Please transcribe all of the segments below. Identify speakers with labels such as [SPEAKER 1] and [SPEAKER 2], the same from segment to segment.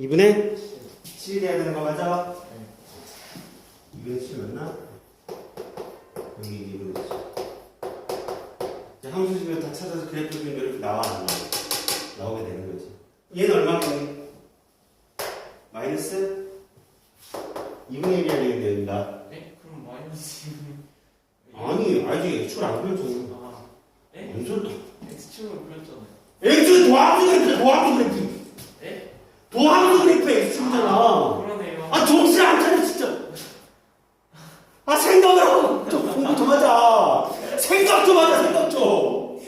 [SPEAKER 1] 2분의 7이 돼야 되는 거 맞아?
[SPEAKER 2] 네.
[SPEAKER 1] 2분의 7 맞나? 여기 2분의 7. 이제 함수식을 다 찾아서 그래프 그리면 이렇게 나와 안 나와? 나오게 되는 거지. 얘는 얼마큼? 마이너스 2분의 1이야 되겠네 여기다.
[SPEAKER 2] 에? 그럼 마이너스
[SPEAKER 1] 아니 알지 x축을 안 그려줘.
[SPEAKER 2] 아 에?
[SPEAKER 1] 뭔 소리
[SPEAKER 2] X축으로 그렸잖아요
[SPEAKER 1] x 도함수 그래프야 도함수 그래프.
[SPEAKER 2] 에?
[SPEAKER 1] 도함수 그래프 x축이잖아.
[SPEAKER 2] 그러네요
[SPEAKER 1] 아 정신 안 차려 진짜. 아 생각을 하고 좀 공부 좀 하자. 생각 좀 하자 생각 좀.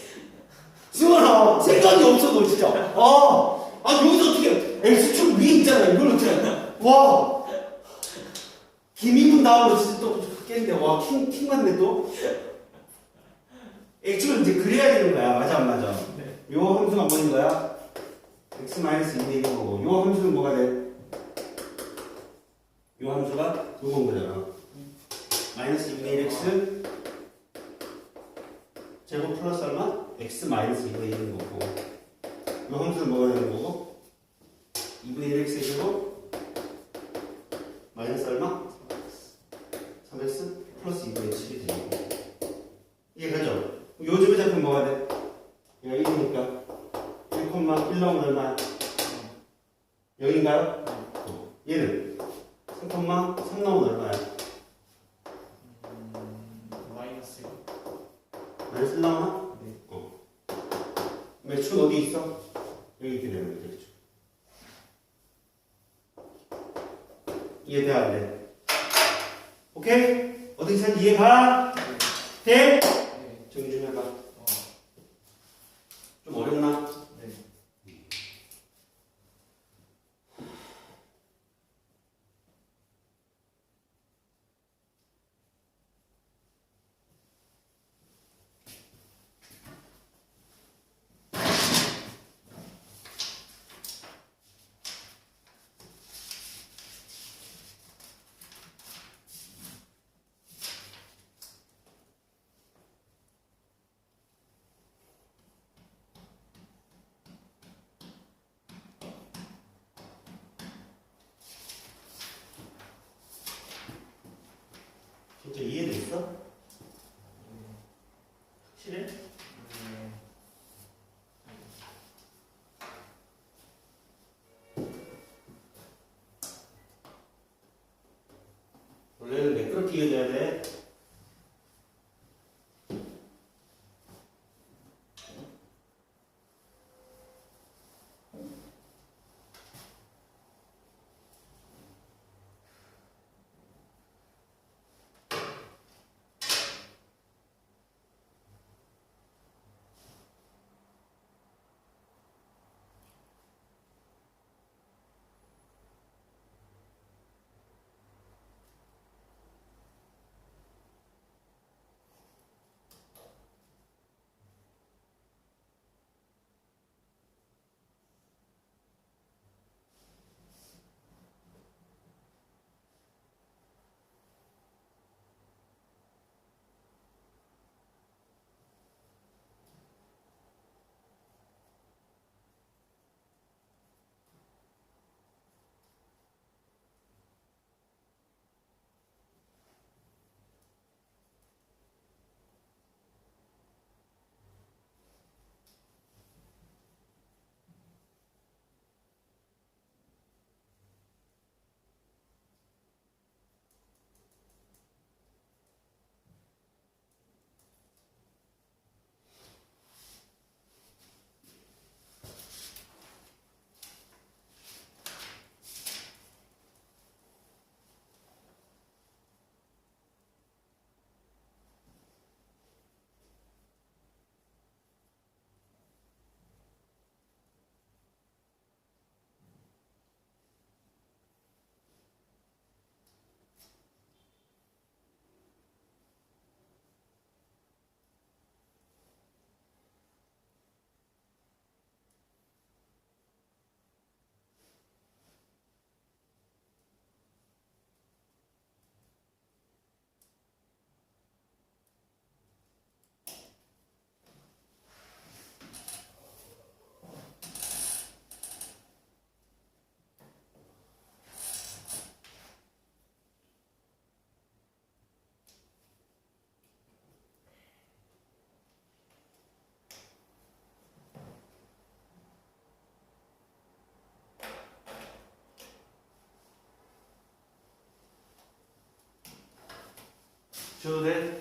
[SPEAKER 1] 승원아 생각이 없어 너 진짜. 아, 아 여기서 어떻게 x축 위에 있잖아 이걸 어떻게 하냐. 와. 김인분 나오고 진짜 또 깼는데 와킹 킹 맞네 또. x축을 이제 그려야 되는 거야 맞아 안 맞아?
[SPEAKER 2] 네.
[SPEAKER 1] 요 함수가 뭐인 거야? X 마이너스 2의 1인 거고 요 함수는 뭐가 돼? 요 함수가 요건 거잖아 마이너스 2분의 1 x 제곱 플러스 얼마? x 마이너스 2분의 1인 거고 요 함수는 뭐가 되는 거고? 2분의 1 x 제곱 마이너스 얼마? 3x 플러스 2분의 7이 되는 거고 이해가죠? 요즘에 잡힌 뭐가 돼? 얘가 1이니까 1,1 나오면 얼마야? 여긴가요? 어. 얘는 3,3 나오면 얼마야?
[SPEAKER 2] 음, 마이너스
[SPEAKER 1] 1 나오나?
[SPEAKER 2] 네.
[SPEAKER 1] 어. 매축 어디 있어? 여기 있게 되는 거죠. 그렇죠? 이해돼 안 돼? 오케이? 어떻게 찾는지 이해가? 돼?
[SPEAKER 2] 네.
[SPEAKER 1] 정리 좀 해봐.
[SPEAKER 2] 어,
[SPEAKER 1] 좀 어렵나?
[SPEAKER 2] 네.
[SPEAKER 1] 이해됐어? 줘도 돼?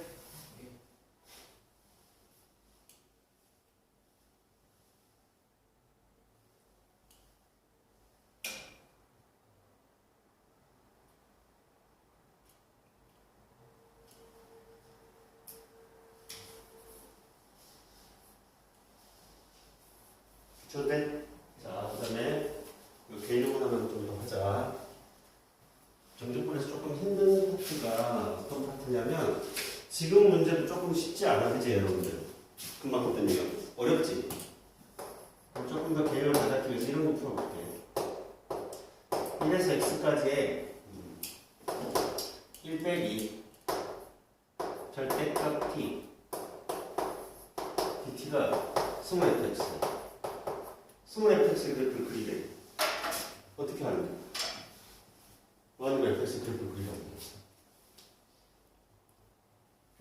[SPEAKER 1] 줘도 돼? 자, 그 다음에 개념을 하나 좀 더 하자. 정규권에서 조금 힘든 파트가 어떤 파트냐면 지금 문제도 조금 쉽지 않아, 그지 여러분들? 금방 했던 얘기 어렵지? 조금 더 가잡기 위해서 이런 거 풀어볼게. 1에서 x까지의 1 빼기 절대값 t dt가 20fx 20fx 그래프를 그리래 어떻게 하는 거야? 원과 fx 그래프를 그리라고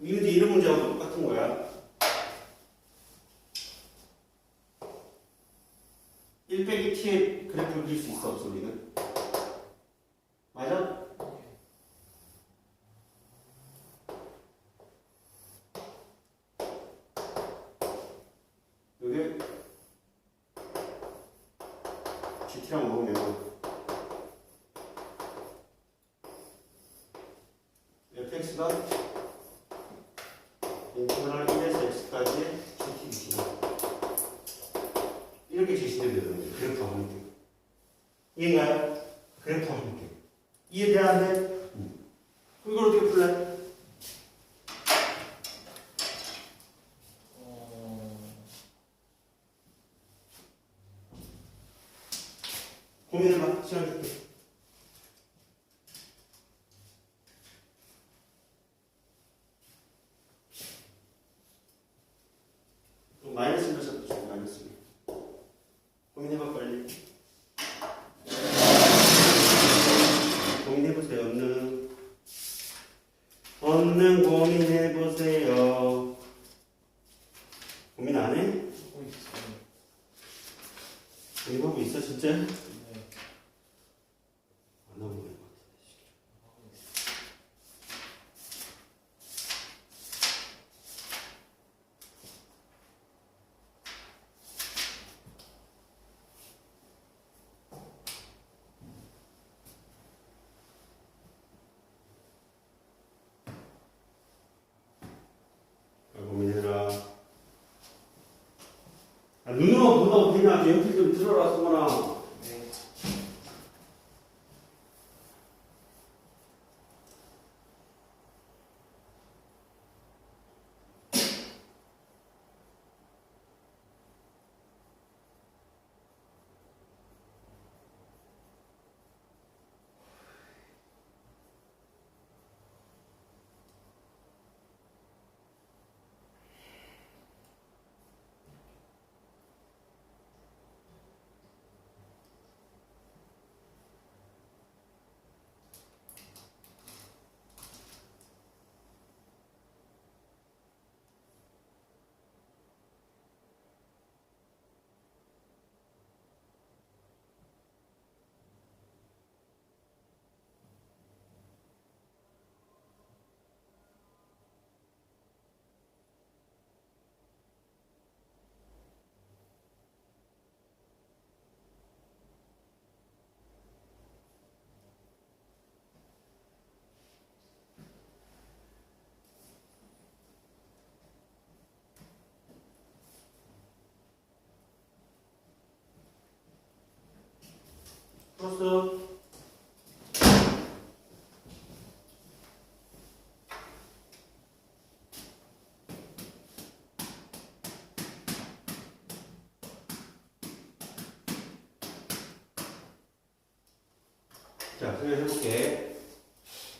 [SPEAKER 1] 이문제 이런 문제하고 똑같은 거야 1 빼기 t의 그래프를 그릴 수 있어 없어 우리는? 맞아? 여기 GT랑 먹으면 fx가 인터널 1에서 x까지의 GT, GT 이렇게 제시되면 되는 그래프 하면 돼 이해인가요? 그래프 하면 돼 이해돼 안 돼? 이걸 어떻게 풀래?
[SPEAKER 2] 어,
[SPEAKER 1] 고민해봐 시간 줄게 또 마이너스 몇 잡도 좀 마이너스 고민해봐 빨리 고민해보세요 얼른 얼른 고민해 보세요 고민 안 해?
[SPEAKER 2] 하고 있어요.
[SPEAKER 1] 고민하고 있어 진짜? 안
[SPEAKER 2] 네,
[SPEAKER 1] 하고 있는 것 같아
[SPEAKER 2] 하고 있어요.
[SPEAKER 1] 잘 고민해라. 아, 눈으로 본다고 되냐? 연필 좀 들어라, 소문아.
[SPEAKER 2] 네.
[SPEAKER 1] 풀었어. 자, 그냥 해볼게.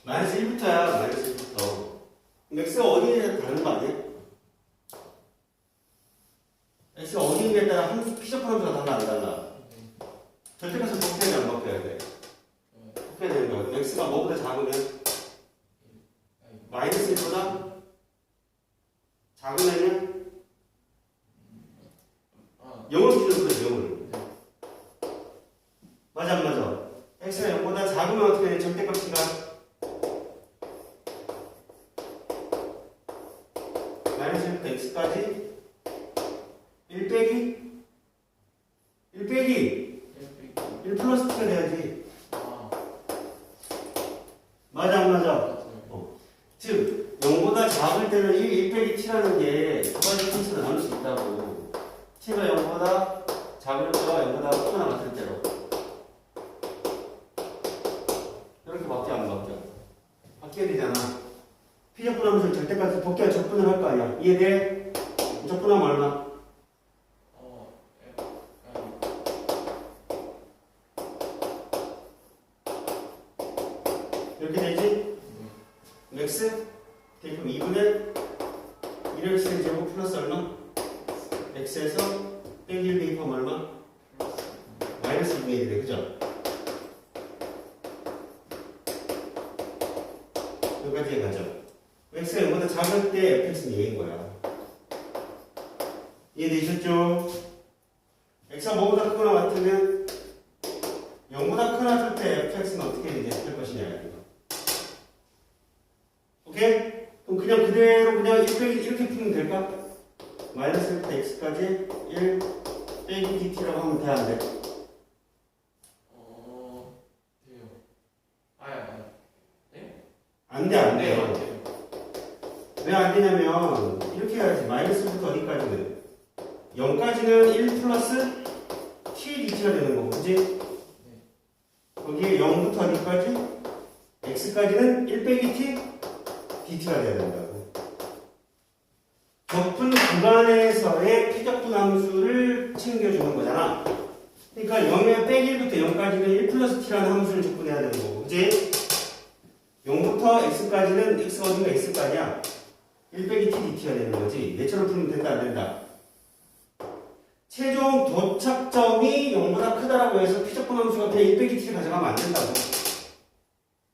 [SPEAKER 1] 마이너스 1부터야, 마이너스 1부터. x가 어디에 다른 거 아니야? x가 어디 있느냐에 따라 함수, 피접한 함수가 달라, 안 달라?
[SPEAKER 2] 네.
[SPEAKER 1] 절대값을 바뀌어야 돼, 안 바뀌어야 돼?
[SPEAKER 2] 네.
[SPEAKER 1] 바뀌어야 되는 거야. x가 뭐보다 작으면
[SPEAKER 2] 아니,
[SPEAKER 1] 마이너스 1보다 작은 애는
[SPEAKER 2] 아,
[SPEAKER 1] 0을 기준으로 해, 0을. 맞아, 안 맞아? x가 0보다 작으면 어떻게 돼? 절대값이가 플러스 t가 돼야지.
[SPEAKER 2] 아,
[SPEAKER 1] 맞아 안 맞아?
[SPEAKER 2] 맞아요.
[SPEAKER 1] 즉 0보다 작을 때는 1, 1 빼기 t라는 게 두 가지 케이스로 나눌 수 있다고. t가 0보다 작을 때와 0보다 크거나 같을 때로. 이렇게 바뀌어 안 바뀌어? 바뀌어야 되잖아. 피적분함수를 절대값을 복귀할 적분을 할 거 아니야. 이해돼? 적분하면 얼마?
[SPEAKER 2] 어, 에, 아,
[SPEAKER 1] 이렇게 되지?
[SPEAKER 2] 네.
[SPEAKER 1] x 대입하면 2분의 1x 제곱 플러스 얼마? x에서 빼기 1 대입하면 얼마? 마이너스 2분의 1이래 그죠? 여기까지 가죠 x가 0보다 작을 때 fx는 얘인 거야 이해되셨죠? x가 뭐보다 크거나 같으면 0보다 크거나 할 때 fx는 어떻게 이제 할 것이냐 이거. 오케이? 그럼 그냥 그대로 그냥 1 빼기 이렇게 풀면 될까? 마이너스 1때 x까지 1 빼기 dt라고 하면 돼 안 돼?
[SPEAKER 2] 어, 돼요. 아야, 아야. 네?
[SPEAKER 1] 안 돼, 안
[SPEAKER 2] 네,
[SPEAKER 1] 돼요. 왜 안 되냐면, 이렇게 해야지. 마이너스부터 어디까지는? 0까지는 1 플러스 t dt가 되는 거고, 그지? 거기에 0부터 어디까지? x까지는 1 빼기 t dt가 돼야 된다고. 적분 구간에서의 피적분 함수를 챙겨주는 거잖아. 그러니까 0에 빼기 1부터 0까지는 1 플러스 t라는 함수를 적분해야 되는 거고, 그지? 0부터 x까지는 x 어딘가 x까지야. 1 빼기 t dt가 되는 거지. 얘처럼 풀면 된다, 안 된다? 최종 도착점이 0보다 크다라고 해서 피적분 그냥 1 빼기 t를 가져가면 안 된다고.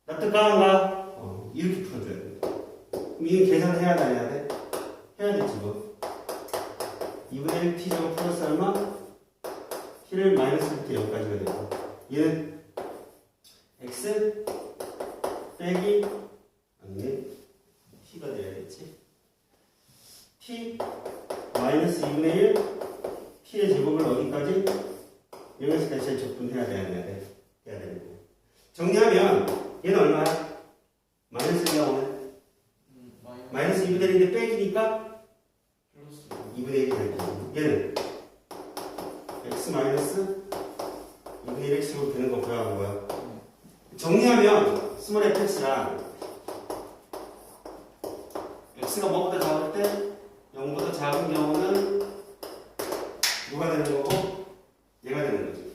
[SPEAKER 1] 납득가한가? 어, 이렇게 풀어줘야 돼. 이건 계산을 해야 돼, 안 해야 돼? 해야 되지, 뭐. 2분의 1 t 제곱 플러스 얼마? t를 마이너스 1부터 0까지가 되고. 얘는 x 빼기 아니네 t가 돼야겠지 t 마이너스 2분의 1 t의 제곱을 어디까지 0에서 다시 적분해야 돼야 돼 해야 되는 거 정리하면 얘는 얼마야? 마이너스 나오네
[SPEAKER 2] 음, 마이너스.
[SPEAKER 1] 마이너스 2분의 1인데 빼기니까
[SPEAKER 2] 플러스.
[SPEAKER 1] 2분의 1이 될 거고 얘는 x 마이너스 2분의 1 x 제곱 되는 거 구하는 거야
[SPEAKER 2] 네.
[SPEAKER 1] 정리하면 스몰 fx랑 x가 뭐보다 작을 때? 0보다 작은 경우는 누가 되는 거고? 얘가 되는 거지.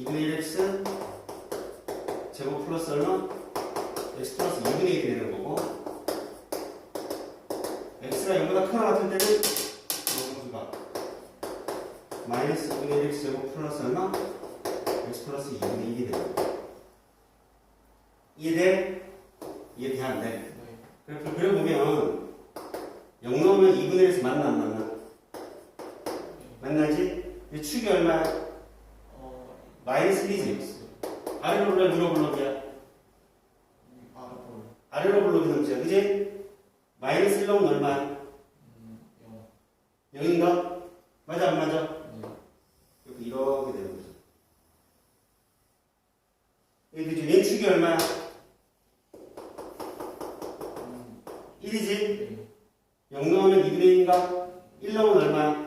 [SPEAKER 1] 2분의 1x 제곱 플러스 얼마? x 플러스 2분의 1이 되는 거고 x가 0보다 크거나 같을 때는 영수가 마이너스 2분의 1x 제곱 플러스 얼마? x 플러스 2분의 1이 되는 거고 이해돼? 이해돼 안 돼?
[SPEAKER 2] 네.
[SPEAKER 1] 그래, 그래 보면 0 넣으면 2분의 1에서 만나 안 만나? 만나지? 이 축이 얼마야?
[SPEAKER 2] 어,
[SPEAKER 1] 마이너스 1이지?
[SPEAKER 2] 마이너스.
[SPEAKER 1] 아래로 블럭 위로 블럭이야?
[SPEAKER 2] 음, 아르골.
[SPEAKER 1] 아래로 블럭이 넘치야 그지? 마이너스 1 넣으면 얼마야?
[SPEAKER 2] 음, 영.
[SPEAKER 1] 0인가? 맞아 안 맞아?
[SPEAKER 2] 네.
[SPEAKER 1] 이렇게 이렇게 되는 거죠 여기 그지? 왼축이 얼마야?
[SPEAKER 2] 음,
[SPEAKER 1] 1이지?
[SPEAKER 2] 네.
[SPEAKER 1] 0 넣으면 2분의 1인가? 1 넣으면 얼마야?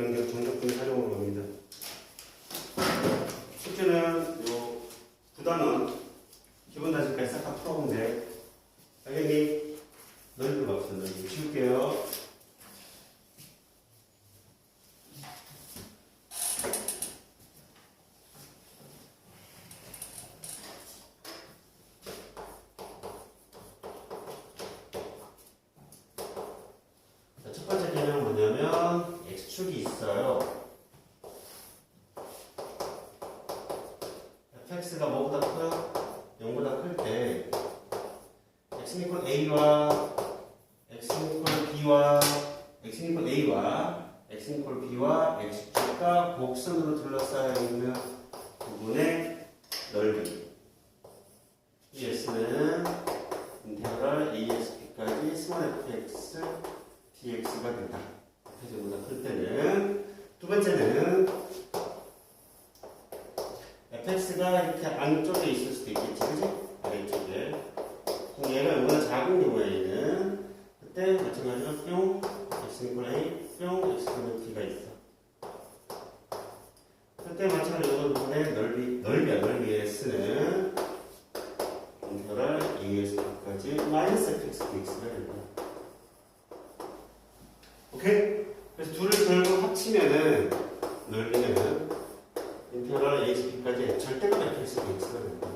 [SPEAKER 1] 연결 정적분 활용으로 갑니다. 숙제는 요 부단원 기본 단식까지 싹 다 풀어보면 돼. 선생님 넓이 없어 넓이 지울게요. 자, 첫 번째 개념은 뭐냐면 x축이 있어요. fx가 뭐보다 커요? 0보다 클 때 x는 이퀄 a와 x는 이퀄 b와 x는 이퀄 a와 x는 이퀄 b와 x축과 곡선으로 둘러싸여 있는 부분의 넓이 이 s는 인테그랄 asp까지 스몰 fx dx가 된다. 대표적보다 클 때는 두 번째는 fx가 이렇게 안쪽에 있을 수도 있겠지, 그지? 아래쪽에. 그럼 얘가 이거보다 작은 경우에는 그때 마찬가지로 뿅 x는 a 뿅 x는 b가 있어. 그때 마찬가지로 이거 부분의 넓이 넓이야 넓이 s는 인테그랄 as까지 마이너스 fx dx가 된다. 오케이? 그래서 둘을 결국 합치면은 넓이는 인테그랄 hp까지 절대값 fx가 x가 된다.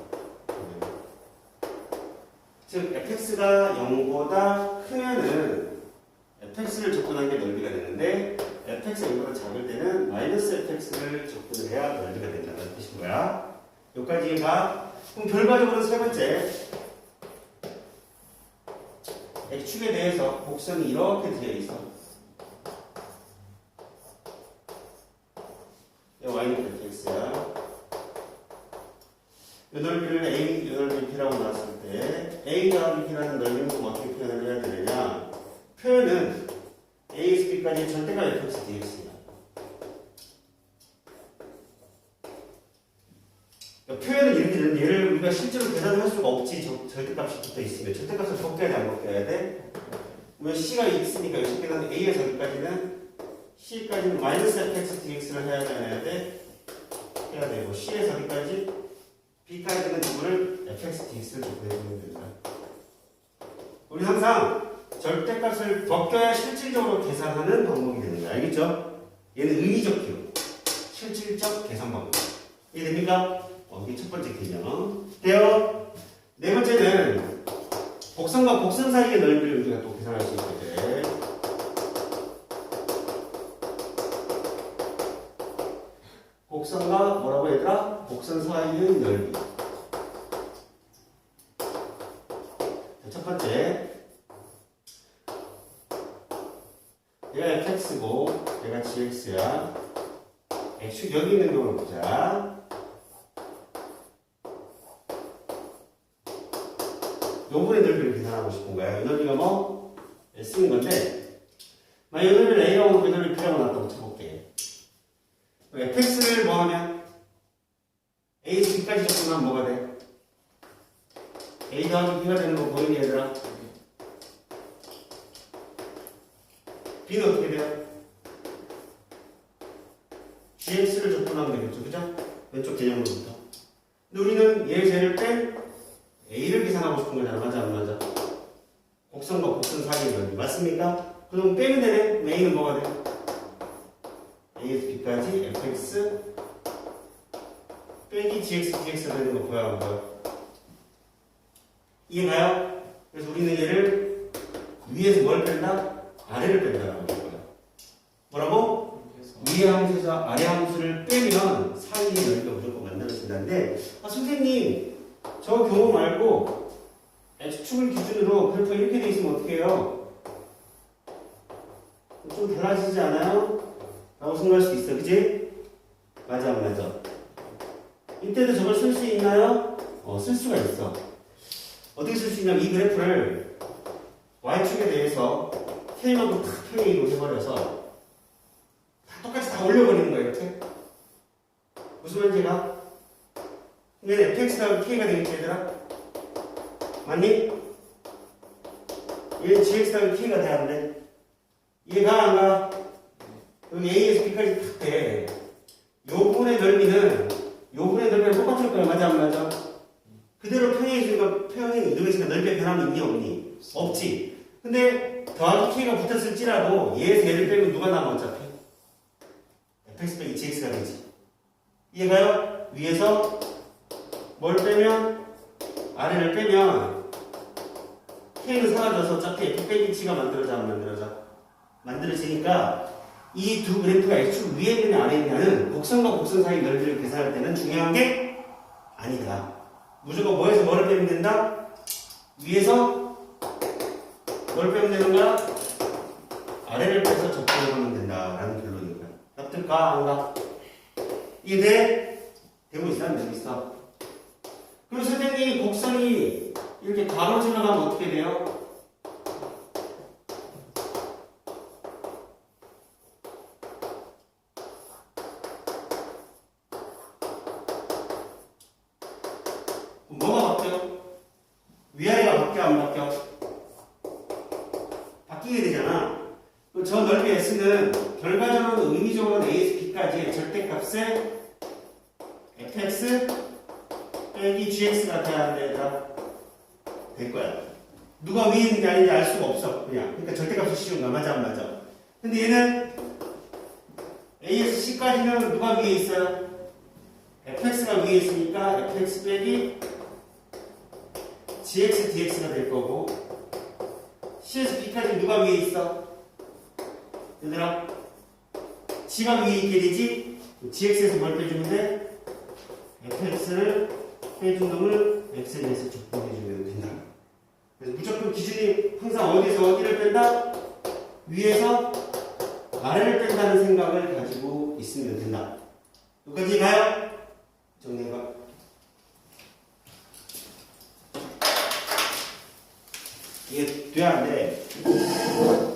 [SPEAKER 1] 네. 즉 fx가 0보다 크면은 fx를 접근한 게 넓이가 되는데 fx가 0보다 작을 때는 마이너스 fx를 접근을 해야 넓이가 된다는 뜻인 거야. 여기까지 가. 그럼 결과적으로 세 번째 x축에 대해서 곡선이 이렇게 되어 있어. 이 y는 fx야. 이 넓이를 a, 이 넓이 b라고 놨을 때 a 더하기 b라는 넓이는 그럼 어떻게 표현을 해야 되느냐? 표현은 a에서 b까지 절대값 fx dx야. 그러니까 표현은 이렇게 되는데 얘를 우리가 실제로 계산할 수가 없지 저, 절대값이 붙어 있으면 절대값을 적게 안 먹혀야 돼? 왜 c가 x니까 여기 계산 a에서 여기까지는 c까지는 마이너스 fx dx를 해야 돼, 안 해야 돼? 해야 되고 c에서 여기까지 b까지는 부분을 fx dx를 적용해주면 된다. 우리 항상 절대값을 벗겨야 실질적으로 계산하는 방법이 되는 거야. 알겠죠? 얘는 의미적 기록, 실질적 계산 방법. 이해됩니까? 어, 이게 첫 번째 개념. 돼요? 네 번째는 곡선과 곡선 사이의 넓이를 우리가 또 계산할 수 있거든. 곡선과 뭐라고 얘들아? 곡선 사이의 넓이. 자, 첫 번째. 얘가 fx고, 얘가 gx야. x축 여기 있는 경우를 보자. 요분의 넓이를 계산하고 싶은 거야. 이 넓이가 뭐? S인 건데, 만약 이 넓이를 A라고 이 넓이를 B라고 쳐볼게. Fx를 뭐 하면? A에서 B까지 접근하면 뭐가 돼? A 더하기 B가 되는 거 보이니 얘들아? B는 어떻게 돼요? GX를 접근하면 되겠죠, 그죠? 왼쪽 개념으로부터. 근데 우리는 얘, 쟤를 뺀 A를 계산하고 싶은 거잖아. 맞아, 안 맞아? 곡선과 곡선 사이의 넓이. 맞습니까? 그럼 빼면 되네? A는 뭐가 돼? A에서 B까지 fx 빼기 gx, dx가 되는 거 보여, 안 보여? 이해가요? 그래서 우리는 얘를 위에서 뭘 뺀다? 아래를 뺀다라고 할 거야. 뭐라고? 위의 함수에서 아래 함수를 빼면 사이의 넓이가 무조건 만들어진다는데 아 선생님 저 경우 말고 x축을 기준으로 그래프가 이렇게 돼 있으면 어떻게 해요? 좀 달라지지 않아요? 라고 생각할 수 있어 그지? 맞아 안 맞아? 이때도 저걸 쓸 수 있나요? 어 쓸 수가 있어 어떻게 쓸 수 있냐면 이 그래프를 y축에 대해서 k만큼 탁 K로 해버려서 다 똑같이 다 올려버리는 거야 이렇게 무슨 말인지가 근데 fx가 k가 되겠지 얘들아 맞니? 얘 gx가 k가 돼야 돼 이해가 안 가? 여기 A에서 B까지 탁 돼. 요 부분의 넓이는 요 부분의 넓이랑 똑같을 거야. 맞아 안 맞아? 그대로 평행해주니까 평행 이동해주니까 넓이의 변함이 있니 없니? 없지. 근데 더하기 K가 붙었을지라도 얘에서 얘를 빼면 누가 남아 어차피? fx 빼기 gx가 되지. 이해가요? 위에서 뭘 빼면 아래를 빼면 K는 사라져서 어차피 f 빼기 g가 만들어져 안 만들어져? 만들어지니까 이 두 그래프가 X축 위에 있느냐 아래에 있느냐는 곡선과 곡선 사이 넓이를 계산할 때는 중요한 게 아니다. 무조건 뭐에서 뭐를 빼면 된다? 위에서 뭘 빼면 되는 거야? 아래를 빼서 접근해보면 된다라는 거야. 납득가? 안 가? 이해돼? 되고 있어? 안 되고 있어? 그리고 선생님이 곡선이 이렇게 가로질러 가면 어떻게 돼요? 뭐가 바뀌어? 위아래가 바뀌어 안 바뀌어? 바뀌게 되잖아. 그럼 저 넓이 S는 결과적으로 의미적으로 A에서 B까지의 절대값의 fx 빼기 gx가 돼야 되다. 될 거야. 누가 위에 있는 게 아닌지 알 수가 없어. 그냥. 그러니까 절대값이 쉬운 거야. 맞아 안 맞아? 근데 얘는 A에서 C까지는 누가 위에 있어요? fx가 위에 있으니까 fx 빼기 gx dx가 될 거고 C에서 B까지 누가 위에 있어? 얘들아 위에 있게 되지 gx에서 뭘 빼주면 돼? fx를 빼준 놈을 x에 대해서 적분해주면 된다 그래서 무조건 기준이 항상 어디서 어디를 뺀다? 위에서 아래를 뺀다는 생각을 가지고 있으면 된다 여기까지 가요? 정리해봐 이게 돼야 안 돼?